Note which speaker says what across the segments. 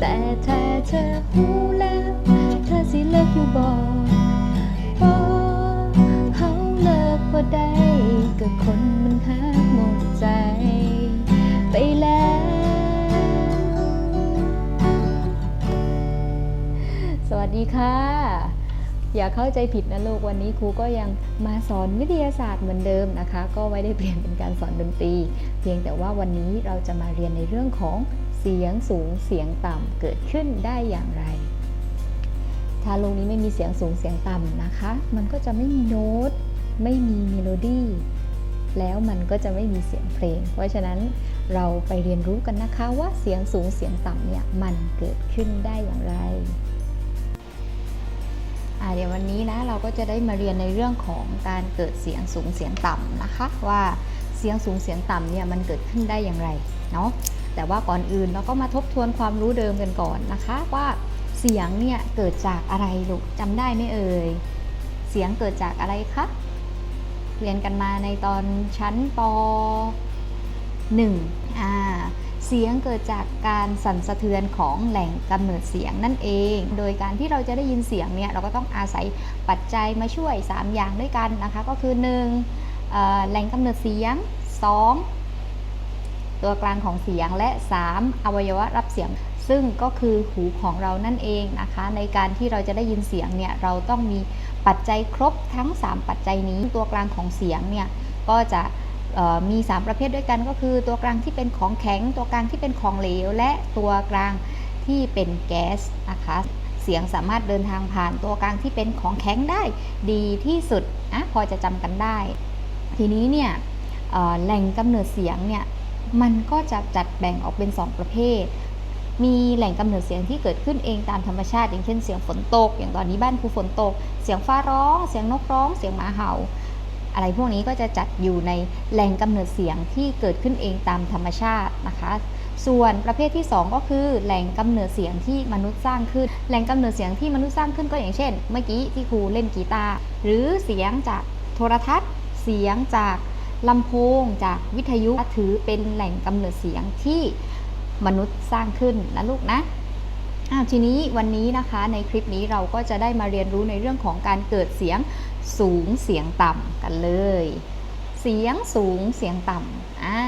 Speaker 1: แต่ถ้าเธอหูแล้วเธอสิเลิกอยู่บ่บ่เฮาเลิกบ่ได้ก็คนมันหักหมดใจ ไปแล้ว สวัสดีค่ะ อย่าเข้าใจผิดนะลูกวันนี้ครูก็ยังมาสอนวิทยาศาสตร์เหมือนเดิมนะคะ ก็ไม่ได้เปลี่ยนเป็นการสอนดนตรี เพียงแต่ว่าวันนี้เราจะมาเรียนในเรื่องของ เสียงสูงเสียงต่ำเกิดขึ้นได้อย่างไร ถ้าโลกนี้ไม่มีเสียงสูงเสียงต่ำนะคะ มันก็จะไม่มีโน้ต ไม่มีเมโลดี้แล้วมันก็จะไม่มีเสียงเพลง เพราะฉะนั้นเราไปเรียนรู้กันนะคะว่าเสียงสูงเสียงต่ำเนี่ยมันเกิดขึ้นได้อย่างไรเดี๋ยววันนี้นะเราก็จะได้มาเรียนในเรื่องของการเกิดเสียงสูงเสียงต่ำนะคะ ว่าเสียงสูงเสียงต่ำเนี่ยมันเกิดขึ้นได้อย่างไรเนาะ แต่ว่าก่อนอื่นเราก็มาทบทวนความรู้เดิมกันก่อนนะคะ ว่าเสียงเนี่ยเกิดจากอะไรลูกจำได้ไหมเอ่ย เสียงเกิดจากอะไรคะเรียนกันมาในตอนชั้นป 1 อ่าเสียงเกิดจากการสั่นสะเทือนของแหล่งกำเนิดเสียงนั่นเอง โดยการที่เราจะได้ยินเสียงเนี่ยเราก็ต้องอาศัยปัจจัยมาช่วย 3 อย่างด้วยกันนะคะ ก็คือ 1. เอ่อแหล่งกำเนิดเสียง 2. ตัวกลางของเสียงและ 3. อวัยวะรับเสียง ซึ่งก็คือหูของเรานั่นเองนะคะ ในการที่เราจะได้ยินเสียงเนี่ยเราต้องมีปัจจัยครบทั้ง 3 ปัจจัยนี้ตัวกลางของเสียงเนี่ยก็จะมี 3 ประเภทด้วยกันก็คือ ตัวกลางที่เป็นของแข็ง ตัวกลางที่เป็นของเหลว และตัวกลางที่เป็นแก๊สนะคะเสียงสามารถเดินทางผ่านตัวกลางที่เป็นของแข็งได้ดีที่สุดอะพอจะจำกันได้ ทีนี้เนี่ยแหล่งกำเนิดเสียงเนี่ย มันก็จะจัดแบ่งออกเป็น 2 ประเภท มีแหล่งกำเนิดเสียงที่เกิดขึ้นเองตามธรรมชาติ อย่างเช่นเสียงฝนตก อย่างตอนนี้บ้านครูฝนตก เสียงฟ้าร้อง เสียงนกร้อง เสียงหมาเห่า อะไรพวกนี้ก็จะจัดอยู่ในแหล่งกำเนิดเสียงที่เกิดขึ้นเองตามธรรมชาตินะคะส่วนประเภทที่ 2 ก็คือแหล่งกำเนิดเสียงที่มนุษย์สร้างขึ้น แหล่งกำเนิดเสียงที่มนุษย์สร้างขึ้นก็อย่างเช่น เมื่อกี้ที่ครูเล่นกีตาร์หรือเสียงจากโทรทัศน์ เสียงจาก ลำโพงจากวิทยุถือเป็นแหล่งกำเนิดเสียงที่มนุษย์สร้างขึ้นนะลูกนะอ้าวทีนี้วันนี้นะคะในคลิปนี้เราก็จะได้มาเรียนรู้ในเรื่องของการเกิดเสียงสูงเสียงต่ำกันเลย เสียงสูงเสียงต่ำอ่า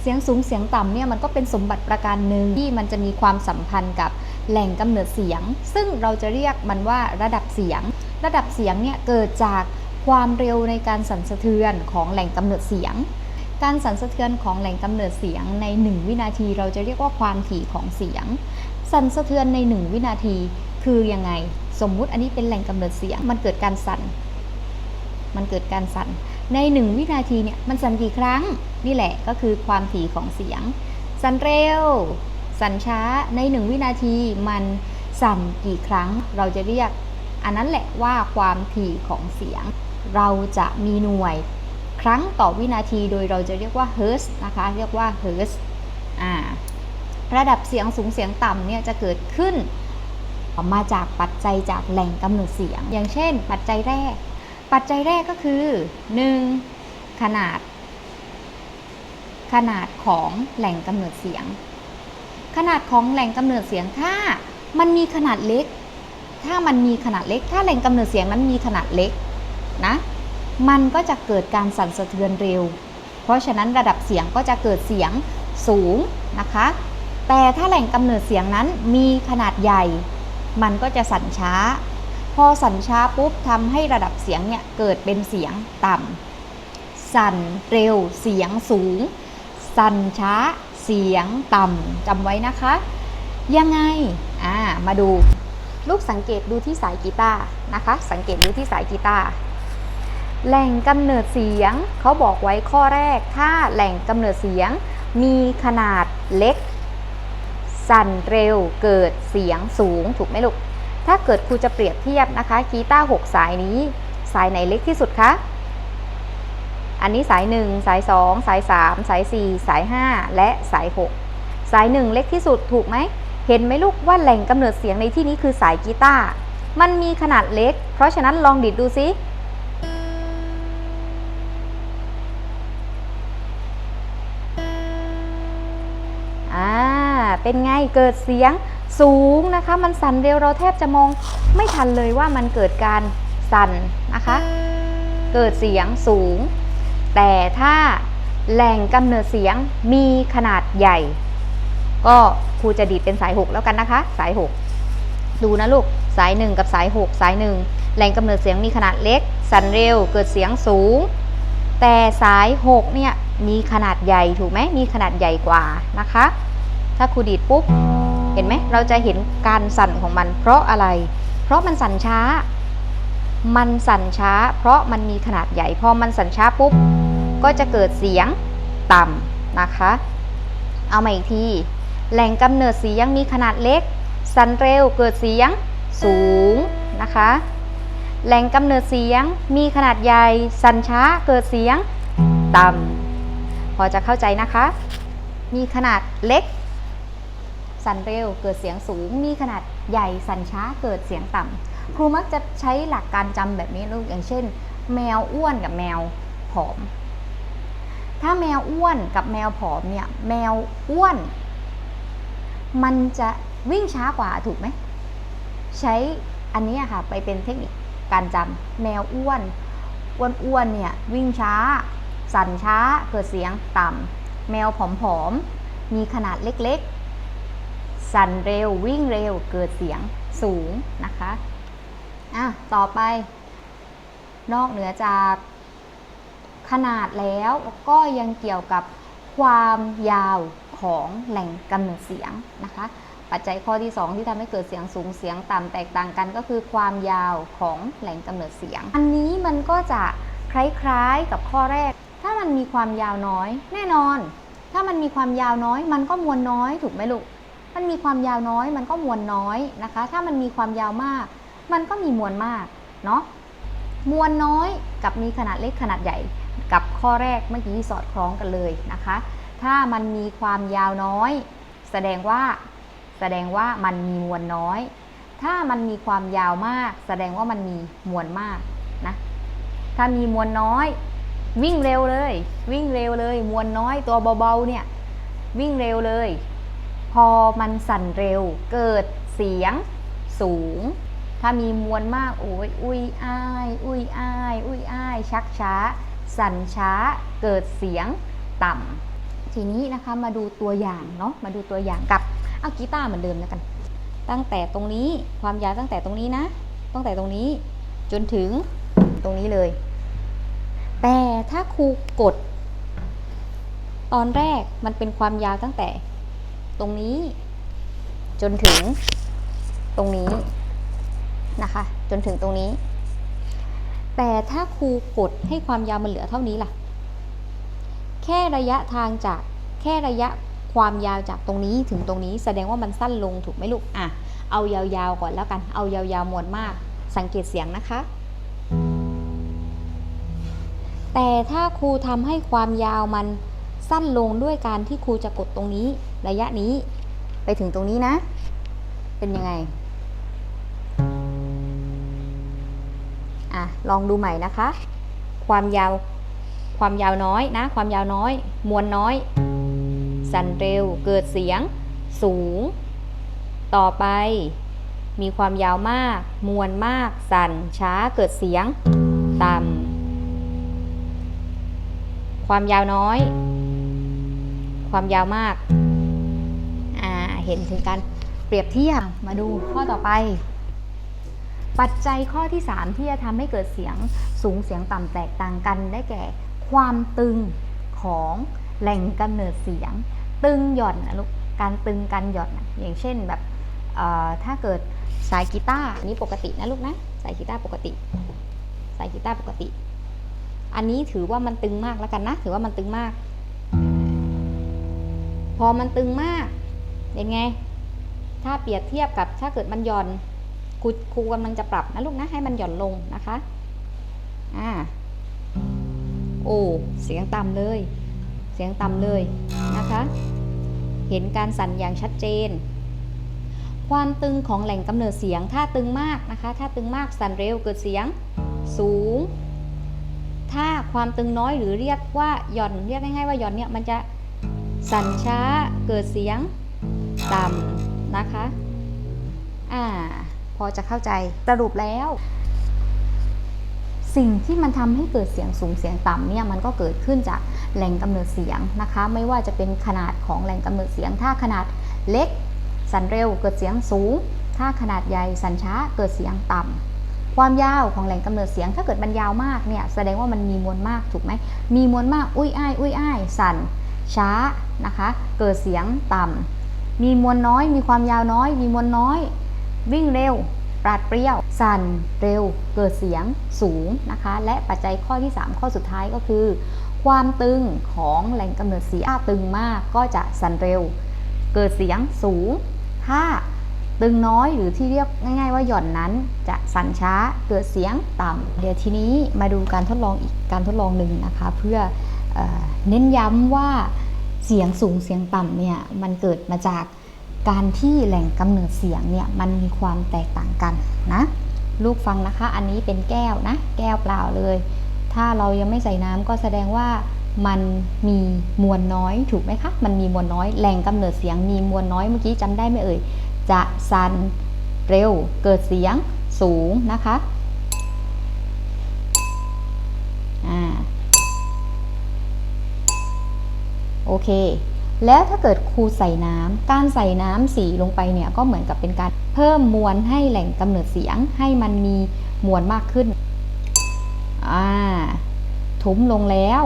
Speaker 1: เสียงสูงเสียงต่ำเนี่ยมันก็เป็นสมบัติประการหนึ่งที่มันจะมีความสัมพันธ์กับแหล่งกำเนิดเสียง ซึ่งเราจะเรียกมันว่าระดับเสียง ระดับเสียงเนี่ยเกิดจาก ความเร็วในการสั่นสะเทือนของแหล่งกำเนิดเสียง การสั่นสะเทือนของแหล่งกำเนิดเสียงใน 1 วินาที เราจะเรียกว่าความถี่ของเสียง สั่นสะเทือนใน 1 วินาทีคือยังไง สมมุติอันนี้เป็นแหล่งกำเนิดเสียง มันเกิดการสั่น มันเกิดการสั่น ใน 1 วินาทีเนี่ยมันสั่นกี่ครั้ง นี่แหละก็คือความถี่ของเสียง สั่นเร็ว สั่นช้า ใน 1 วินาทีมันสั่นกี่ครั้ง เราจะเรียก อันนั้นแหละว่าความถี่ของเสียง เราจะมีหน่วยครั้งต่อวินาทีโดยเราจะเรียกว่าเฮิร์ตนะคะ เรียกว่าเฮิร์ตอ่าระดับเสียงสูงเสียงต่ำเนี่ยจะเกิดขึ้นมาจากปัจจัยจากแหล่งกำเนิดเสียง อย่างเช่น ปัจจัยแรก ปัจจัยแรกก็คือ 1. ขนาด ขนาดของแหล่งกำเนิดเสียง ขนาดของแหล่งกำเนิดเสียงถ้ามันมีขนาดเล็ก ถ้ามันมีขนาดเล็ก ถ้าแหล่งกำเนิดเสียงนั้นมีขนาดเล็ก นะ มันก็จะเกิดการสั่นสะเทือนเร็ว เพราะฉะนั้นระดับเสียงก็จะเกิดเสียงสูงนะคะ แต่ถ้าแหล่งกำเนิดเสียงนั้นมีขนาดใหญ่ มันก็จะสั่นช้า พอสั่นช้าปุ๊บทำให้ระดับเสียงเนี่ยเกิดเป็นเสียงต่ำสั่นเร็ว เสียงสูง สั่นช้า เสียงต่ำจำไว้นะคะ ยังไงอ่ามาดูลูกสังเกตดูที่สายกีตาร์นะคะ สังเกตดูที่สายกีตาร์ แหล่งกำเนิดเสียงเขาบอกไว้ข้อแรก ถ้าแหล่งกำเนิดเสียง มีขนาดเล็ก สั่นเร็วเกิดเสียงสูงถูกไหมลูก ถ้าเกิดครูจะเปรียบเทียบนะคะกีตาร์6สายนี้ สายไหนเล็กที่สุดคะอันนี้สาย 1 สาย 2 สาย 3 สาย 4 สาย 5 และสาย 6 สาย 1 เล็กที่สุดถูกไหม เห็นไหมลูกว่าแหล่งกำเนิดเสียงในที่นี้คือสายกีตาร์มันมีขนาดเล็ก เพราะฉะนั้นลองดิดดูซิ เป็นไงเกิดเสียงสูงนะคะ มันสั่นเร็วเราแทบจะมองไม่ทันเลยว่ามันเกิดการสั่นนะคะ เกิดเสียงสูง แต่ถ้าแหล่งกำเนิดเสียงมีขนาดใหญ่ ก็ครูจะดีดเป็นสาย6แล้วกันนะคะ สาย6ดูนะลูกสาย1กับสาย6สาย1แหล่งกำเนิดเสียงมีขนาดเล็ก สั่นเร็ว เกิดเสียงสูง แต่สาย6เนี่ยมีขนาดใหญ่ถูกไหมมีขนาดใหญ่กว่านะคะ ถ้าครูดีดปุ๊บ เห็นไหม เราจะเห็นการสั่นของมัน เพราะอะไร เพราะมันสั่นช้า มันสั่นช้า เพราะมันมีขนาดใหญ่ พอมันสั่นช้าปุ๊บ ก็จะเกิดเสียงต่ำนะคะ เอามาอีกที แหล่งกำเนิดเสียงมีขนาดเล็ก สั่นเร็ว เกิดเสียงสูงนะคะ แหล่งกำเนิดเสียงมีขนาดใหญ่ สั่นช้า เกิดเสียงต่ำพอจะเข้าใจนะคะ มีขนาดเล็ก สั่นเร็วเกิดเสียงสูง มีขนาดใหญ่สั่นช้าเกิดเสียงต่ำครูมักจะใช้หลักการจำแบบนี้ลูกอย่างเช่น แมวอ้วนกับแมวผอม ถ้าแมวอ้วนกับแมวผอมเนี่ยแมวอ้วน มันจะวิ่งช้ากว่าถูกไหมใช้อันนี้ค่ะไปเป็นเทคนิคการจำแมวอ้วนอ้วนๆเนี่ยวิ่งช้า สั่นช้าเกิดเสียงต่ำแมวผอมๆมีขนาดเล็กๆ สั่นเร็ววิ่งเร็วเกิดเสียงสูงนะคะอะต่อไป นอกเหนือจากขนาดแล้วก็ยังเกี่ยวกับความยาวของแหล่งกำเนิดเสียงนะคะ ปัจจัยข้อที่ 2 ที่ทำให้เกิดเสียงสูงเสียงต่ำแตกต่างกันก็คือความยาวของแหล่งกำเนิดเสียง อันนี้มันก็จะคล้ายๆกับข้อแรก ถ้ามันมีความยาวน้อย แน่นอน ถ้ามันมีความยาวน้อย มันก็มวลน้อยถูกไหมลูก มันมีความยาวน้อย มันก็มวลน้อยนะคะ ถ้ามันมีความยาวมาก มันก็มีมวลมากเนาะมวลน้อยกับมีขนาดเล็กขนาดใหญ่กับข้อแรกเมื่อกี้สอดคล้องกันเลยนะคะ ถ้ามันมีความยาวน้อย แสดงว่าแสดงว่ามันมีมวลน้อย ถ้ามันมีความยาวมาก แสดงว่ามันมีมวลมากนะ ถ้ามีมวลน้อย วิ่งเร็วเลย วิ่งเร็วเลย มวลน้อยตัวเบาๆเนี่ยวิ่งเร็วเลย พอมันสั่นเร็ว เกิดเสียงสูง ถ้ามีมวลมากโอ้ยอุ้ยอ้ายอุ้ยอ้ายอุ้ยอ้ายชักช้า สั่นช้า เกิดเสียงต่ำทีนี้นะคะมาดูตัวอย่างเนาะมาดูตัวอย่างกับเอากีตาร์เหมือนเดิมแล้วกัน ตั้งแต่ตรงนี้ความยาวตั้งแต่ตรงนี้นะ ตั้งแต่ตรงนี้จนถึงตรงนี้เลย แต่ถ้าครูกด ตอนแรกมันเป็นความยาวตั้งแต่ ตรงนี้ จนถึงตรงนี้นะคะ จนถึงตรงนี้ แต่ถ้าครูกดให้ความยาวมันเหลือเท่านี้ล่ะ แค่ระยะทางจากแค่ระยะความยาวจากตรงนี้ถึงตรงนี้ แสดงว่ามันสั้นลงถูกไหมลูกอะเอายาวๆก่อนแล้วกัน เอายาวๆมวลมาก สังเกตเสียงนะคะ แต่ถ้าครูทำให้ความยาวมัน สั้นลงด้วยการที่ครูจะกดตรงนี้ ระยะนี้ ไปถึงตรงนี้นะ เป็นยังไง อะ ลองดูใหม่นะคะ ความยาว ความยาวน้อยนะ ความยาวน้อย มวลน้อย สั่นเร็ว เกิดเสียง สูง ต่อไป มีความยาวมาก มวลมาก สั่น ช้า เกิดเสียง ต่ำความยาวน้อย ความยาวมากาเห็นถึงการเปรียบเทียบ มาดูข้อต่อไป ปัจจัยข้อที่ 3 ที่จะทำให้เกิดเสียงสูงเสียงต่ำแตกต่างกันได้แก่ ความตึงของแหล่งกำเนิดเสียง ตึงหย่อนนะลูก การตึงการหย่อนนะอย่างเช่นแบบถ้าเกิดสายกีตาร์นนี้ปกตินะลูกนะ สายกีตาร์ปกติ สายกีตาร์ปกติ อันนี้ถือว่ามันตึงมากแล้วกันนะ ถือว่ามันตึงมาก พอมันตึงมากเป็นไง ถ้าเปรียบเทียบกับถ้าเกิดมันหย่อนครูครูกำลังจะปรับนะลูกนะให้มันหย่อนลงนะคะอ่าโอ้เสียงต่ำเลย เสียงต่ำเลยนะคะ เห็นการสั่นอย่างชัดเจน ความตึงของแหล่งกำเนิดเสียงถ้าตึงมากนะคะ ถ้าตึงมากสั่นเร็วเกิดเสียงสูง ถ้าความตึงน้อยหรือเรียกว่าหย่อนเรียกง่ายๆว่าหย่อนเนี่ยมันจะ สั่นช้าเกิดเสียงต่ำนะคะ อ่า พอจะเข้าใจสรุปแล้ว สิ่งที่มันทำให้เกิดเสียงสูงเสียงต่ำเนี่ยมันก็เกิดขึ้นจากแหล่งกำเนิดเสียงนะคะ ไม่ว่าจะเป็นขนาดของแหล่งกำเนิดเสียง ถ้าขนาดเล็ก สั่นเร็วเกิดเสียงสูง ถ้าขนาดใหญ่สั่นช้าเกิดเสียงต่ำความยาวของแหล่งกำเนิดเสียงถ้าเกิดมันยาวมากเนี่ยแสดงว่ามันมีมวลมากถูกไหมมีมวลมากอุ้ยอ้ายอุ้ยอ้ายสั่น ช้านะคะ เกิดเสียงต่ำ มีมวลน้อย มีความยาวน้อย มีมวลน้อย วิ่งเร็ว ปราดเปรี้ยว สั่น เร็ว เกิดเสียงสูงนะคะ และปัจจัยข้อที่ 3 ข้อสุดท้ายก็คือ ความตึงของแหล่งกำเนิดเสียงถ้าตึงมากก็จะสั่นเร็ว เกิดเสียงสูง ถ้าตึงน้อยหรือที่เรียกง่าย ๆ ว่าหย่อนนั้นจะสั่นช้าเกิดเสียงต่ำเดี๋ยวทีนี้มาดูการทดลองอีกการทดลองหนึ่งนะคะ เพื่อ เน้นย้ำว่าเสียงสูงเสียงต่ำเนี่ยมันเกิดมาจากการที่แหล่งกำเนิดเสียงเนี่ยมันมีความแตกต่างกันนะลูกฟังนะคะ อันนี้เป็นแก้วนะ แก้วเปล่าเลย ถ้าเรายังไม่ใส่น้ำก็แสดงว่ามันมีมวลน้อยถูกไหมคะ มันมีมวลน้อย แหล่งกำเนิดเสียงมีมวลน้อยเมื่อกี้จำได้ไหมเอ่ย จะสั่นเร็ว เกิดเสียงสูงนะคะ โอเค แล้วถ้าเกิดครูใส่น้ำการใส่น้ำสีลงไปเนี่ยก็เหมือนกับเป็นการเพิ่มมวลให้แหล่งกำเนิดเสียงให้มันมีมวลมากขึ้น อ่าทุ้มลงแล้ว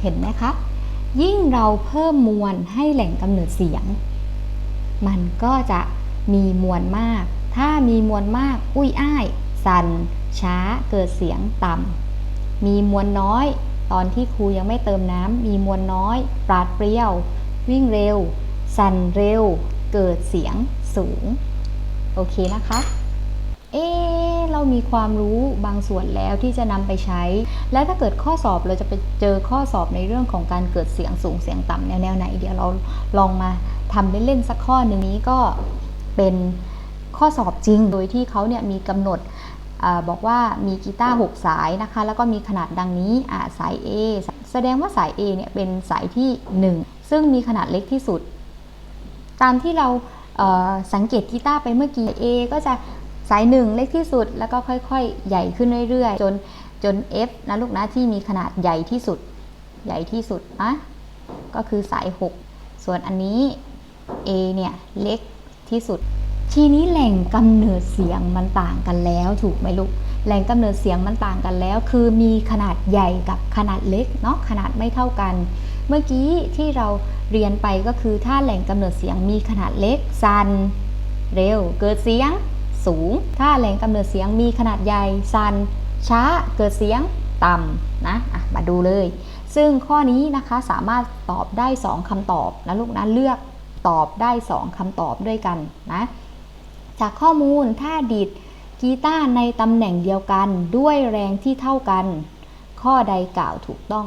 Speaker 1: เห็นไหมคะ ยิ่งเราเพิ่มมวลให้แหล่งกำเนิดเสียง มันก็จะมีมวลมาก ถ้ามีมวลมาก อุ้ยอ้าย สั่นช้า เกิดเสียงต่ำ มีมวลน้อย ตอนที่ครูยังไม่เติมน้ำ มีมวลน้อย ปราดเปรี้ยว วิ่งเร็ว สั่นเร็ว เกิดเสียงสูง โอเคนะคะ เอ๊เรามีความรู้บางส่วนแล้วที่จะนำไปใช้ แล้วถ้าเกิดข้อสอบเราจะไปเจอข้อสอบในเรื่องของการเกิดเสียงสูงเสียงต่ำแนวแนวไหน เดี๋ยวเราลองมา ทำเล่นๆสักข้อหนึ่งนี้ก็เป็นข้อสอบจริง โดยที่เขาเนี่ยมีกำหนดอบอกว่ามีกีตาร์6สายนะคะ แล้วก็มีขนาดดังนี้สาย A แสดงว่าสาย A เนี่ยเป็นสายที่ 1 ซึ่งมีขนาดเล็กที่สุด ตามที่เราเสังเกตกีตาร์ไปเมื่อกี้ A ก็จะสายหนึ่งเล็กที่สุด แล้วก็ค่อยๆ ใหญ่ขึ้นเรื่อยๆ จนจน F นะลูกนะที่มีขนาดใหญ่ที่สุด ใหญ่ที่สุดนะก็คือสาย 6 ส่วนอันนี้ A เนี่ยเล็กที่สุด ทีนี้แหล่งกำเนิดเสียงมันต่างกันแล้วถูกไหมลูกแหล่งกำเนิดเสียงมันต่างกันแล้ว คือมีขนาดใหญ่กับขนาดเล็กเนาะขนาดไม่เท่ากัน เมื่อกี้ที่เราเรียนไปก็คือถ้าแหล่งกำเนิดเสียงมีขนาดเล็กสั่นเร็ว เกิดเสียงสูง ถ้าแหล่งกำเนิดเสียงมีขนาดใหญ่สั่นช้าเกิดเสียงต่ำนะะมาดูเลย ซึ่งข้อนี้นะคะสามารถตอบได้ 2คำตอบนะลูกนะเลือก ตอบได้ 2คำตอบด้วยกันนะ จากข้อมูลถ้าดีดกีตาร์ในตำแหน่งเดียวกันด้วยแรงที่เท่ากัน ข้อใดกล่าวถูกต้อง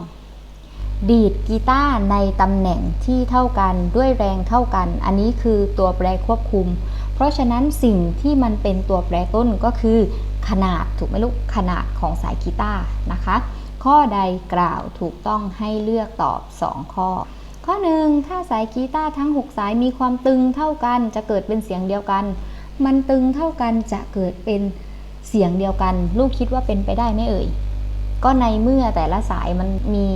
Speaker 1: ดีดกีตาร์ในตำแหน่งที่เท่ากันด้วยแรงเท่ากัน อันนี้คือตัวแปรควบคุม เพราะฉะนั้นสิ่งที่มันเป็นตัวแปรต้นก็คือ ขนาดถูกไหมลูกขนาดของสายกีตาร์นะคะ ข้อใดกล่าวถูกต้องให้เลือกตอบ 2 ข้อ ข้อ 1 ถ้าสายกีตาร์ทั้ง 6 สายมีความตึงเท่ากันจะเกิดเป็นเสียงเดียวกัน มันตึงเท่ากันจะเกิดเป็นเสียงเดียวกัน ลูกคิดว่าเป็นไปได้ไหมเอ่ย ก็ในเมื่อแต่ละสายมันมี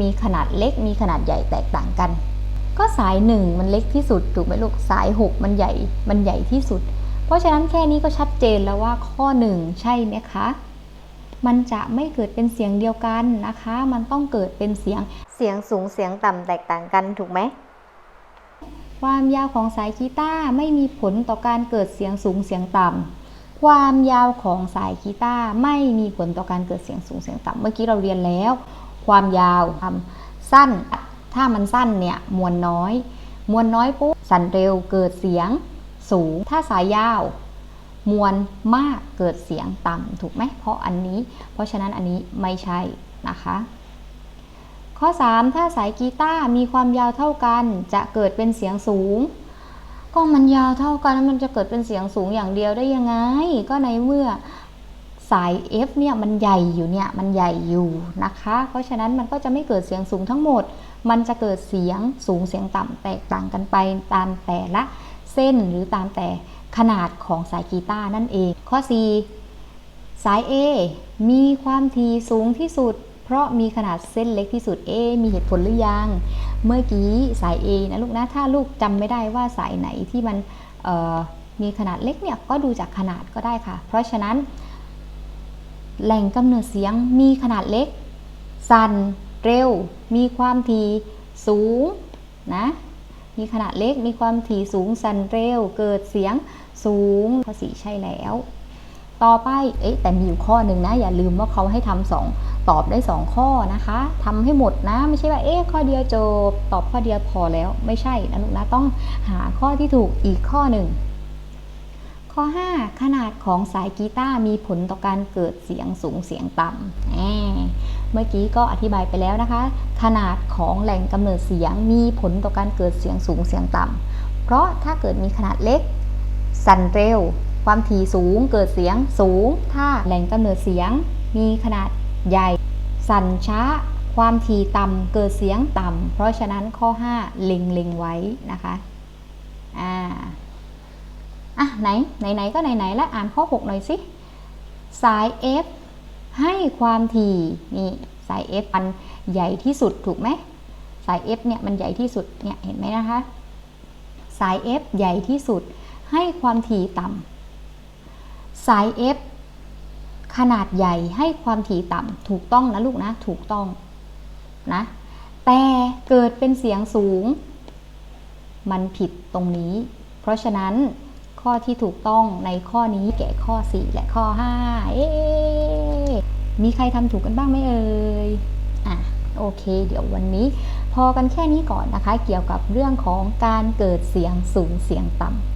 Speaker 1: มีขนาดเล็กมีขนาดใหญ่แตกต่างกัน ก็สาย 1 มันเล็กที่สุดถูกไหมลูกสาย 6 มันใหญ่มันใหญ่ที่สุด เพราะฉะนั้นแค่นี้ก็ชัดเจนแล้วว่าข้อ 1 ใช่ไหมคะ มันจะไม่เกิดเป็นเสียงเดียวกันนะคะ มันต้องเกิดเป็นเสียงเสียงสูงเสียงต่ำแตกต่างกันถูกไหมความยาวของสายกีตาร์ไม่มีผลต่อการเกิดเสียงสูงเสียงต่ำความยาวของสายกีตาร์ไม่มีผลต่อการเกิดเสียงสูงเสียงต่ำเมื่อกี้เราเรียนแล้ว ความยาวความสั้น ถ้ามันสั้นเนี่ยมวลน้อย มวลน้อยปุ๊บสั่นเร็วเกิดเสียงสูง ถ้าสายยาว มวลมากเกิดเสียงต่ำถูกไหมเพราะอันนี้ เพราะฉะนั้นอันนี้ไม่ใช่นะคะ ข้อ 3 ถ้าสายกีตาร์มีความยาวเท่ากัน จะเกิดเป็นเสียงสูง ก็มันยาวเท่ากันมันจะเกิดเป็นเสียงสูงอย่างเดียวได้ยังไง ก็ในเมื่อสาย F เนี่ยมันใหญ่อยู่เนี่ยมันใหญ่อยู่นะคะ เพราะฉะนั้นมันก็จะไม่เกิดเสียงสูงทั้งหมด มันจะเกิดเสียงสูงเสียงต่ำแตกต่างกันไปตามแต่ละเส้นหรือตามแต่ ขนาดของสายกีตาร์นั่นเอง ข้อ 4 สาย A มีความถี่สูงที่สุด เพราะมีขนาดเส้นเล็กที่สุด A มีเหตุผลหรือยัง เมื่อกี้สาย A นะลูกนะ ถ้าลูกจำไม่ได้ว่าสายไหนที่มันมีขนาดเล็กเนี่ยก็ดูจากขนาดก็ได้ค่ะ เพราะฉะนั้น แหล่งกำเนิดเสียงมีขนาดเล็ก สั่นเร็ว มีความถี่สูงนะมีขนาดเล็กมีความถี่สูงสั่นเร็ว เกิดเสียง สูงข้อสี่ใช่แล้ว ต่อไปเอ๊ะแต่มีอยู่ข้อหนึ่งนะ อย่าลืมว่าเขาให้ทำสองตอบได้สองข้อนะคะทำให้หมดนะไม่ใช่ว่าเอ๊ะข้อเดียวจบตอบข้อเดียวพอแล้วไม่ใช่นะลูกนะต้องหาข้อที่ถูกอีกข้อหนึ่งข้อ 5 ขนาดของสายกีตาร์มีผลต่อการเกิดเสียงสูงเสียงต่ำเมื่อกี้ก็อธิบายไปแล้วนะคะ ขนาดของแหล่งกำเนิดเสียงมีผลต่อการเกิดเสียงสูงเสียงต่ำเพราะถ้าเกิดมีขนาดเล็ก สั่นเร็ว ความถี่สูงเกิดเสียงสูง ถ้าแหล่งกำเนิดเสียงมีขนาดใหญ่ สั่นช้า ความถี่ต่ำเกิดเสียงต่ำเพราะฉะนั้นข้อ 5 เล็งเล็งไว้นะคะอ่าอะไหนไหนก็ไหนไหนแล้วอ่านข้อ 6 หน่อยสิสาย F ให้ความถี่นี่สาย F มันใหญ่ที่สุดถูกไหมสาย F เนี่ยมันใหญ่ที่สุดเนี่ยเห็นไหมนะคะ สาย F ใหญ่ที่สุด ให้ความถี่ต่ำสาย F ขนาดใหญ่ให้ความถี่ต่ำถูกต้องนะลูกนะถูกต้องนะแต่เกิดเป็นเสียงสูง มันผิดตรงนี้ เพราะฉะนั้นข้อที่ถูกต้องในข้อนี้แก่ข้อ 4 และข้อ 5 เอ๊มีใครทำถูกกันบ้างไหมเอ่ยอะโอเค เดี๋ยววันนี้ พอกันแค่นี้ก่อนนะคะ เกี่ยวกับเรื่องของการเกิดเสียงสูงเสียงต่ำ